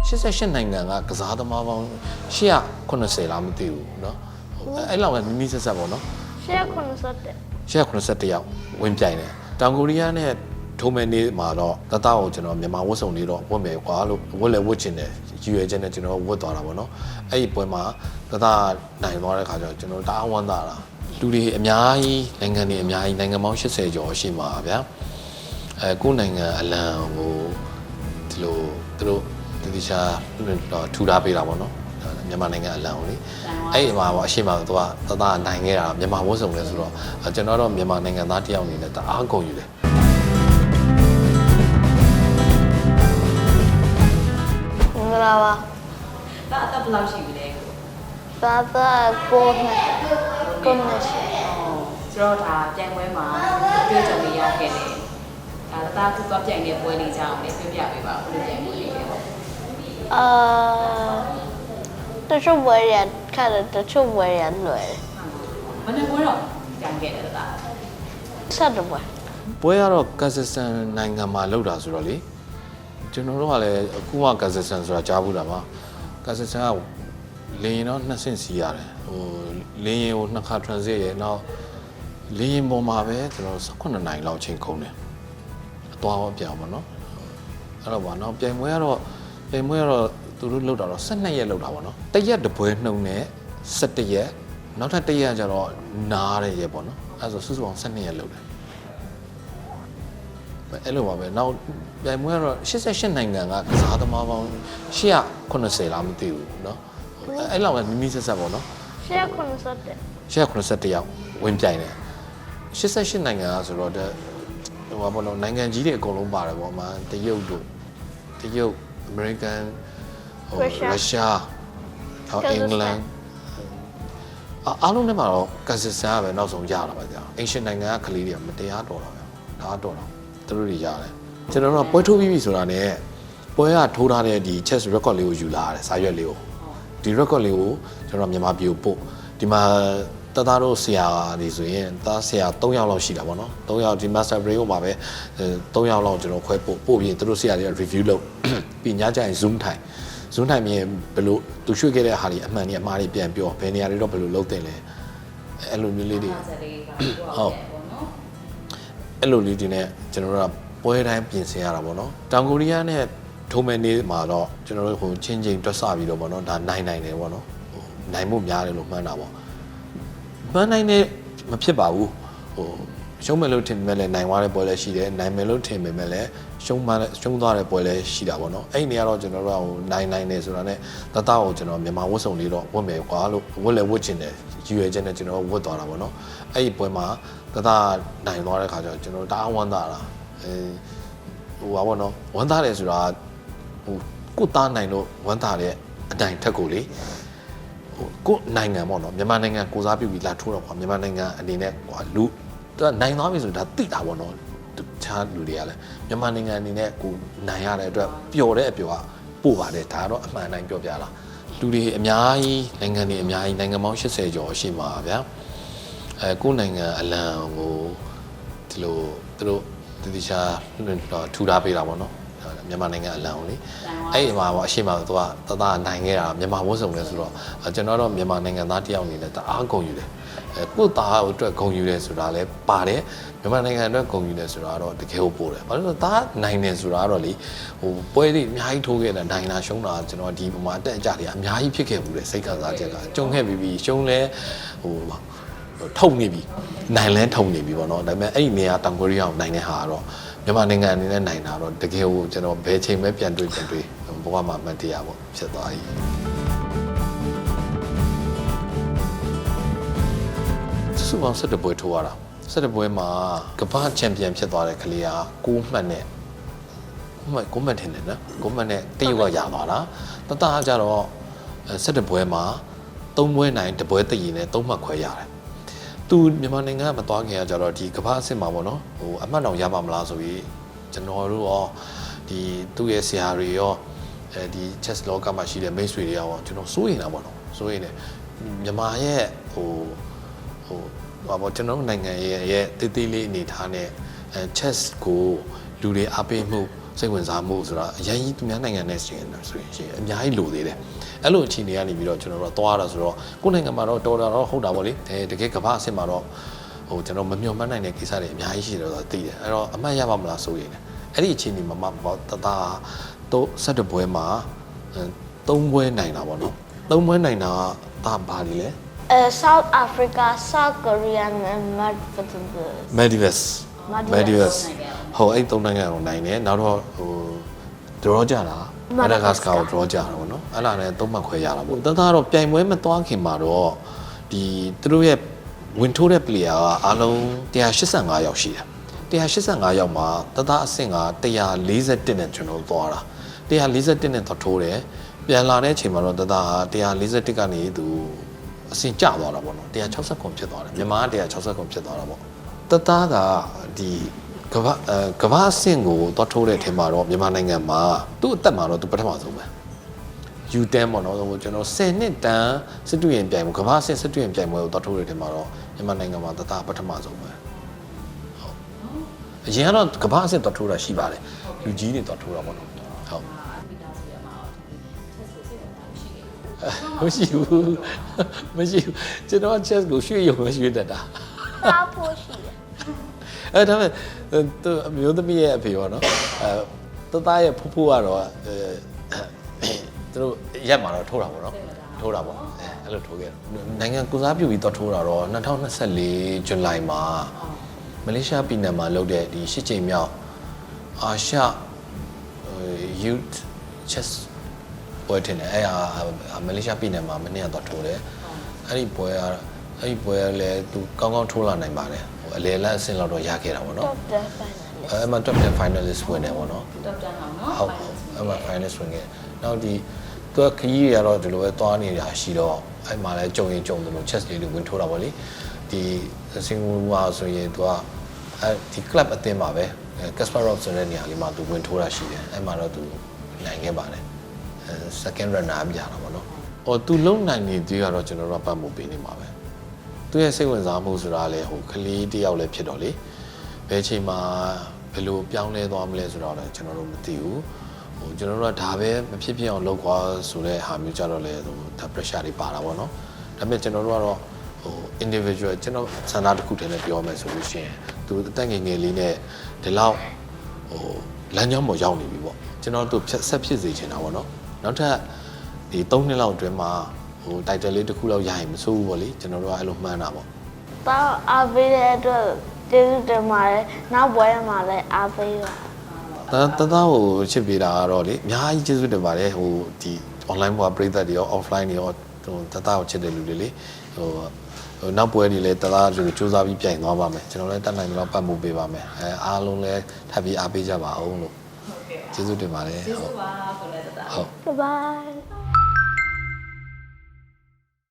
88နိုင်ငံကကစားသမားပေါင်း180လားမသိဘူးเนาะအဲ့လောက်ပဲမိမိဆက်ဆက်ပေါ့နော် ရှက်87 181ယောက်ဝင်ပြိုင်တယ်တောင်ကိုရီးယားနဲ့ထိုးမယ်နေ့မှာတော့တတကိုကျွန်တော်မြန်မာဝတ်စုံလေးတော့ဝတ်မယ်ကွာလို့ဝတ်လဲဝတ်ချင်တယ်ရည်ရွယ်ချက်နဲ့ကျွန်တော်ဝတ်သွားတာပေါ့နော်အဲ့ဒီပွဲမှာတတနိုင်သွားတဲ့ခါကျတော့ကျွန်တော်တအားဝမ်းသာတာလူတွေအများကြီးနိုင်ငံတွေအများကြီးနိုင်ငံပေါင်း80ကျော်ရှိမှာဗျာအဲကိုယ့်နိုင်ငံအလံကိုဒီလိုသူတို့ တတိချာထူထားပေးတာပေါ့နော်မြန်မာနိုင်ငံအလံကိုလေအဲ့ဒီမှာပေါ့အရှိမတော့သူကတတနိုင်ခဲ့တာမြန်မာဝတ်စုံလဲဆိုတော့ကျွန်တော်တော့မြန်မာနိုင်ငံသားတယောက်အနေနဲ့တအားကုန်ယူတယ်မင်္ဂလာပါဒါအသက်ဘယ်လောက်ရှိပြီလဲကိုသာသာကိုနဲ့ကိုနဲ့ရှိဆိုတော့ဒါပြိုင်ပွဲမှာပြောကြုံလေးရခဲ့တယ်ဒါဒါခုသွားပြိုင်တဲ့ပွဲလေးကြောင်းလည်းပြပြပေးပါဦးလို့ပြိုင်ပွဲလေးလေပေါ့ အာတချို့ဘွယ်ရခါတယ်တချို့ဘွယ်ရလွယ်မနေ့ပွဲတော့ပြိုင်ခဲ့တယ်ဒါဆက်တယ်ဘွယ်ပွဲကတော့ကာဇက်စတန်နိုင်ငံမှာလောက်တာဆိုတော့လေကျွန်တော်တို့ကလည်းအခုမှကာဇက်စတန်ဆိုတာကြားဘူးတာပါကာဇက်စတန်ကလေရင်တော့နှစ်ဆင့်စီးရတယ်ဟိုလေရင်ကိုနှစ်ခါ transit ရဲ့နောက်လေရင်ပေါ်မှာပဲကျွန်တော်18နိုင်လောက်ချိန်ခုံတယ်အသွားတော့ပြောင်းပါတော့အဲ့တော့ပါနော်ပြိုင်ပွဲကတော့ ပြိုင်ပွဲကတော့သူတို့လောက်တာတော့12ရက်လောက်တာပါနော်တစ်ရက်တစ်ပွဲနှုံနဲ့17ရက်နောက်ထပ်တစ်ရက်ကျတော့နားတဲ့ရက်ပေါ့နော်အဲ့ဒါဆိုစုစုပေါင်း12ရက်လောက်တယ် အဲ့လိုပါပဲနောက်ပြိုင်ပွဲကတော့88နိုင်ငံကကစားသမားပေါင်း180လားမသိဘူးเนาะအဲ့လောက်ပဲမိမိဆက်ဆက်ပေါ့နော် ရှက်87 181ယောက်ဝင်ပြိုင်တယ်88နိုင်ငံကဆိုတော့တဲ့ဟိုပါဘောနော်နိုင်ငံကြီးတွေအကုန်လုံးပါတယ်ပေါ့အမှတရုတ်တို့တရုတ် အမေရိကန်ဟိုရုရှားနောက်အင်္ဂလန်အာအားလုံးထဲမှာတော့ကာဇက်စတန်ကပဲနောက်ဆုံးရတာပါကြာအင်ရှင်နိုင်ငံကကလေးတွေကမတရားတော်တာပဲဒါကတော့တော့သူတို့တွေရတယ်ကျွန်တော်တို့ကပွဲထိုးပြီးပြီဆိုတာနဲ့ပွဲကထိုးထားတဲ့ဒီ chess record လေးကိုယူလာရတယ်စာရွက်လေးကိုဒီ record လေးကိုကျွန်တော်မြန်မာပြည်ကိုပို့ဒီမှာ တသားတို့ဆရာတွေဆိုရင်သားဆရာ3ယောက်လောက်ရှိတာပေါ့နော်3ယောက်ဒီ master break ကိုမှာပဲ3ယောက်လောက်ကျွန်တော်ခွဲပို့ပို့ပြီးသူတို့ဆရာတွေက review လုပ်ပြီးညကျရင် zoom ထိုင် zoom ထိုင်ပြီးရင်ဘယ်လိုသူရွှေ့ခဲ့တဲ့ဟာတွေအမှန်တွေအမှားတွေပြန်ပြောဘယ်နေရာတွေတော့ဘယ်လိုလုပ်တင်လဲအဲ့လိုမျိုးလေးတွေဆက်လေးပါဟုတ်ပေါ့နော်အဲ့လိုလေးတွေနဲ့ကျွန်တော်တို့ကပွဲတိုင်းပြင်ဆင်ရတာပေါ့နော်တောင်ကိုရီးယားနဲ့ထိုးမယ်နေ့မှာတော့ကျွန်တော်တို့ဟိုချင်းချင်းတွက်ဆပြီးတော့ပေါ့နော်ဒါနိုင်နိုင်တယ်ပေါ့နော်ဟိုနိုင်မှုများတယ်လို့မှန်းတာပေါ့ မှန်းနိုင်တဲ့မဖြစ်ပါဘူးဟိုရှုံးမယ်လို့ထင်ပေမဲ့လည်းနိုင်သွားတဲ့ပွဲလည်းရှိတယ်နိုင်မယ်လို့ထင်ပေမဲ့လည်းရှုံးမှရှုံးသွားတဲ့ပွဲလည်းရှိတာပေါ့နော်အဲ့ဒီနေရာတော့ကျွန်တော်တို့ကဟိုနိုင်နိုင်တယ်ဆိုတာနဲ့တတကိုကျွန်တော်မြန်မာဝတ်စုံလေးတော့ဝတ်မယ်ကွာလို့ဝတ်လည်းဝတ်ချင်တယ်ရည်ရွယ်ချက်နဲ့ကျွန်တော်ဝတ်သွားတာပေါ့နော်အဲ့ဒီပွဲမှာတတနိုင်သွားတဲ့ခါကျတော့ကျွန်တော်တအားဝမ်းသာတာအဲဟိုပါပေါ့နော်ဝမ်းသာတယ်ဆိုတာဟိုကိုသားနိုင်လို့ဝမ်းသာတဲ့အတိုင်ထက်ကိုလေဟို ကိုနိုင်ငံပေါ့နော်မြန်မာနိုင်ငံကိုစားပြုပြီးလာထိုးတော့ကွာမြန်မာနိုင်ငံအနေနဲ့ကွာလူသူကနိုင်သွားပြီဆိုဒါသိတာပေါ့နော်တခြားလူတွေကလည်းမြန်မာနိုင်ငံအနေနဲ့ကိုနိုင်ရတဲ့အတွက်ပျော်တဲ့အပျော်ကပို့ပါတယ်ဒါကတော့အမှန်တိုင်းပြောပြတာလူတွေအများကြီးနိုင်ငံတွေအများကြီးနိုင်ငံပေါင်း80ကျော်ရှိမှာဗျာအဲကိုယ့်နိုင်ငံအလံကိုဒီလိုသူတို့တတိချာထူထားပေးတာပေါ့နော် မြန်မာနိုင်ငံအလံကိုလေအဲ့ဒီမှာပေါ့အရှိမတော့သူကတသားနိုင်ခဲ့တာမြန်မာဝတ်စုံလဲဆိုတော့ကျွန်တော်တော့မြန်မာနိုင်ငံသားတယောက်အနေနဲ့တအားကုန်ယူတယ်အဲကိုယ့်သားအတွက်ဂုံယူတယ်ဆိုတာလဲပါတယ်မြန်မာနိုင်ငံအတွက်ဂုံယူတယ်ဆိုတာတော့တကယ်ကိုပို့တယ်ဘာလို့လဲဆိုတော့သားနိုင်တယ်ဆိုတာကတော့လေဟိုပွဲတွေအများကြီးထိုးခဲ့တာနိုင်တာရှုံးတာကျွန်တော်ဒီပုံမှာအတက်အကျတွေအများကြီးဖြစ်ခဲ့ဘူးလေစိတ်ကစားချက်ကကြုံခဲ့ပြီးပြီးရှုံးလဲဟို ထုံနေပြီနိုင်လဲထုံနေပြီပေါ့နော်ဒါပေမဲ့အဲ့ဒီနေရာတောင်ကိုရီးယားကိုနိုင်တဲ့ဟာကတော့မြန်မာနိုင်ငံအနေနဲ့နိုင်တာတော့တကယ်ကိုကျွန်တော်ဘယ်ချိန်ပဲပြန်တွေ့ပြန်တွေ့ဘဝမှာမတ်တရားပေါ့ဖြစ်သွားပြီစုပေါင်း17ပွဲထိုးရတာ17ပွဲမှာကမ္ဘာချန်ပီယံဖြစ်သွားတဲ့ကလေးက6မှတ်နဲ့6မှတ်6မှတ်ထင်တယ်နော်6မှတ်နဲ့တရုတ်ကရသွားတာတတအားကြတော့17ပွဲမှာ3ပွဲနိုင်1ပွဲတည်ရင်နဲ့3မှတ်ခွဲရတယ် သူမြန်မာနိုင်ငံကမသွားခင်ကကြတော့ဒီကမ္ဘာအဆင့်မှာပေါ့နော်ဟိုအမှတ်တောင်ရပါမလားဆိုပြီးကျွန်တော်တို့ရောဒီသူ့ရဲ့ဆရာတွေရောအဲဒီ chess လောကမှာရှိတဲ့မိတ်ဆွေတွေရောကျွန်တော်စိုးရင်တာပေါ့နော်စိုးရင်တယ်မြန်မာရဲ့ဟိုဟိုဘာပေါ့ကျွန်တော်တို့နိုင်ငံရဲ့ရဲ့တေးသေးလေးအနေထားနဲ့အဲ chess ကိုလူတွေအားပေးမှု စိတ်ဝင်စားမှုဆိုတာအရင်ကြီးသူများနိုင်ငံနဲ့ရှင်နေတာဆိုရင်ရှင်အများကြီးလိုသေးတယ်အဲ့လိုအခြေအနေကနေပြီးတော့ကျွန်တော်တို့သွားရတာဆိုတော့ကိုယ့်နိုင်ငံမှာတော့တော်တာတော့ဟုတ်တာပေါ့လေအဲတကယ်ကမ္ဘာအဆင့်မှာတော့ဟိုကျွန်တော်မမျှော်မှန်းနိုင်တဲ့ကိစ္စတွေအများကြီးရှိတယ်ဆိုတာသိတယ်အဲ့တော့အမှတ်ရပါမလားဆိုရင်အဲ့ဒီအခြေအနေမှာမတသားတော့ဆက်တပွဲမှာသုံးပွဲနိုင်တာပေါ့နော်သုံးပွဲနိုင်တာကဒါဘာတွေလဲ Uh, South Africa, South Korea, and Maldives. Medivus Maldives. Medivus ဟိုအဲ့သုံးနိုင်ငံကိုနိုင်တယ်နောက်တော့ဟို draw ကြတာ Madagascar ကို draw ကြတာပေါ့နော်အဲ့ဒါနဲ့သုံးမှတ်ခွဲရတာပေါ့တသားတော့ပြိုင်ပွဲမသွားခင်မှာတော့ဒီသူတို့ရဲ့ဝင်ထိုးတဲ့ player ကအားလုံး185ယောက်ရှိတယ်185ယောက်မှာတသားအဆင့်က141နဲ့ကျွန်တော်သွားတာ141နဲ့တော့ထိုးတယ်ပြန်လာတဲ့အချိန်မှာတော့တသား141ကနေသူအဆင့်ကျသွားတာပေါ့နော်160ခုဖြစ်သွားတယ်မြန်မာက160ခုဖြစ်သွားတာပေါ့တသားကဒီ ကမ္ဘာအဲကမ္ဘာအဆင့်ကိုသွားထိုးတဲ့အချိန်မှာတော့မြန်မာနိုင်ငံမှာသူ့အသက်မှာတော့သူပထမဆုံးပဲ U10 ပေါ့နော်ဟိုကျွန်တော်10နှစ်တန်းစစ်တူရင်ပြိုင်မှုကမ္ဘာအဆင့်စစ်တူရင်ပြိုင်ပွဲကိုသွားထိုးတဲ့ထဲမှာတော့မြန်မာနိုင်ငံမှာတသားပထမဆုံးပဲဟုတ်အရင်ကတော့ကမ္ဘာအဆင့်သွားထိုးတာရှိပါတယ်လူကြီးတွေသွားထိုးတာပေါ့နော်ဟုတ်မိသားစုရမှာချက်ဆိုစိတ်ဝင်စားရှိတယ်မရှိဘူးမရှိဘူးကျွန်တော် chess ကိုရွှေ့ရုံပဲရွှေ့တတ်တာသားဖို့ရှိတယ် အဲဒါပေမဲ့သူအမျိုးသမီးရဲ့အဖေပေါ့နော်အဲတသားရဲ့ဖူးဖူးကတော့အဲသူတို့ရက်မှာတော့ထိုးတာပေါ့နော်ထိုးတာပေါ့အဲအဲ့လိုထိုးခဲ့နိုင်ငံကုစားပြုပြီးတော့ထိုးတာတော့2024ဇူလိုင်မှာမလေးရှားပြည်နယ်မှာလုပ်တဲ့ဒီရှစ်ချိန်မြောက်အာရှ youth chess ပွဲတင်တယ်အဲ့ဟာမလေးရှားပြည်နယ်မှာမနေ့ကတော့ထိုးတယ်အဲ့ဒီပွဲကအဲ့ဒီပွဲကလည်းသူကောင်းကောင်းထိုးလာနိုင်ပါတယ်ဟို အလေလက်အဆင့်လောက်တော့ရခဲ့တာပေါ့နော်တော့တယ်ဖိုင်နယ်အဲ့မှာ top 10 finalist ဝင်တယ်ပေါ့နော်တော့တန်းအောင်နော်ဟုတ်အဲ့မှာ finalist ဝင်ခဲ့နောက်ဒီသူကခရီးတွေကတော့ဒီလိုပဲသွားနေတာရှိတော့အဲ့မှာလည်းကြုံရင်ကြုံတယ်လို့ chess လေးတွေဝင်ထိုးတာပေါ့လေဒီစင်ကာပူမှာဆိုရင်သူကအဲ့ဒီ club အသင်းမှာပဲ Kasparov ဆိုတဲ့နေရာလေးမှာသူဝင်ထိုးတာရှိတယ်အဲ့မှာတော့သူနိုင်ခဲ့ပါတယ်အဲ second runner အပြတာပေါ့နော်။အော်သူလုံနိုင်နေသေးကတော့ကျွန်တော်တို့ကပတ်မှုပေးနေမှာပဲ။ သူရဲ့စိတ်ဝင်စားမှုဆိုတာလည်းဟိုကလေးတယောက်လည်းဖြစ်တော့လေ။ဘယ်ချိန်မှာဘယ်လိုပြောင်းလဲသွားမလဲဆိုတော့လည်းကျွန်တော်တို့မသိဘူး။ဟိုကျွန်တော်တို့ကဒါပဲမဖြစ်ဖြစ်အောင်လုပ်ကွာဆိုတဲ့ဟာမျိုးကြတော့လေဟိုဒါ pressure တွေပါတာပေါ့နော်။ဒါပေမဲ့ကျွန်တော်တို့ကတော့ဟို individual ကျွန်တော်ဆန္ဒတစ်ခုတည်းနဲ့ပြောမယ်ဆိုလို့ရှိရင်သူအသက်ငယ်ငယ်လေးနဲ့ဒီလောက်ဟိုလမ်းကြောင်းပေါ်ရောက်နေပြီပေါ့ကျွန်တော်တို့ဖြတ်ဆက်ဖြစ်စေချင်တာပေါ့နော်နောက်ထပ်ဒီ3နှစ်လောက်အတွင်းမှာ ဟိုတိုက်တယ်လေးတစ်ခုလောက်ရရင်မဆိုးဘူးပေါ့လေကျွန်တော်တို့ကအဲ့လိုမှန်းတာပေါ့သားအားပေးတဲ့အတွက်ကျေးဇူးတင်ပါတယ်နောက်ပွဲမှာလည်းအားပေးပါတတသားကိုချစ်ပေးတာကတော့လေအများကြီးကျေးဇူးတင်ပါတယ်ဟိုဒီ online ဘွားပြည်သက်တွေရော offline တွေရောဟိုတသားကိုချစ်တဲ့လူတွေလေဟိုဟိုနောက်ပွဲတွေလည်းတသားလူစူးစမ်းပြီးပြိုင်သွားပါမယ်ကျွန်တော်လည်းတတ်နိုင်တယ်လို့ပတ်မှုပေးပါမယ်အဲအားလုံးလည်းထပ်ပြီးအားပေးကြပါအောင်လို့ဟုတ်ကဲ့ကျေးဇူးတင်ပါတယ်ကျေးဟုဇူးတ်ပါကိုလည်းတတာဟုတ် Bye bye